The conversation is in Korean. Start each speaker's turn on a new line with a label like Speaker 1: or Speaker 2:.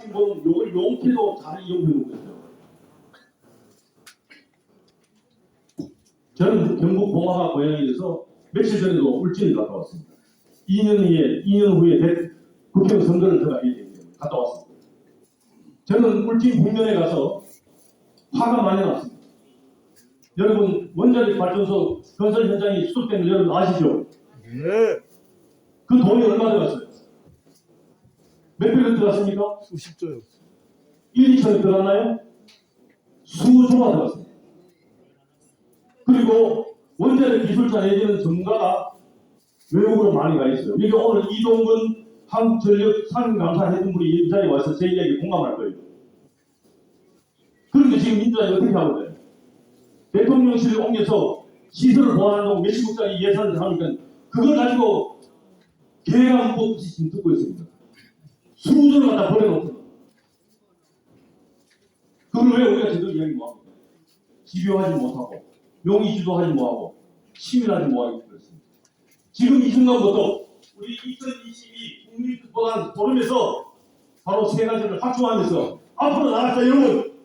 Speaker 1: 지금 보면 요걸 용태도 잘 이용해놓고 있어요. 저는 경북 봉화가 고향이라서 며칠 전에도 울진을 갔다 왔습니다. 2년 후에 2년 후에 대- 국회의원 선거를 들어가야 되기 때문에 갔다 왔습니다. 저는 울진 북면에 가서 화가 많이 났습니다. 여러분 원자력 발전소 건설 현장이 수습된 걸 여러분 아시죠?
Speaker 2: 네.
Speaker 1: 그 돈이 얼마 들어갔어요? 몇 백억 들어갔습니까?
Speaker 2: 수십 조요.
Speaker 1: 1, 2천억 들어갔나요? 수조가 들어갔습니다. 그리고 원자력 기술자 내지는 전문가가 외국으로 많이 가 있어요. 그러니까 오늘 이동근 한전력 상감사 했던 분이 이 자리에 와서 제 이야기 공감할 거예요. 그런데 지금 민주당이 어떻게 하고 있어요? 대통령실을 옮겨서 시설을 보완한다고 몇십억짜리 예산을 하니까 그걸 가지고 계획안 없이 지금 듣고 있습니다. 수조를 갖다 버려놓고 그걸 왜 우리가 제대로 이야기 못합니까? 집요하지 못하고 용의주도 하지 못하고 치밀하지 못하고 그렇습니다. 지금 이 순간부터 우리 2022 국민특보단 포럼에서 바로 세 가지를 확충하면서 앞으로 나아갈 자 여러분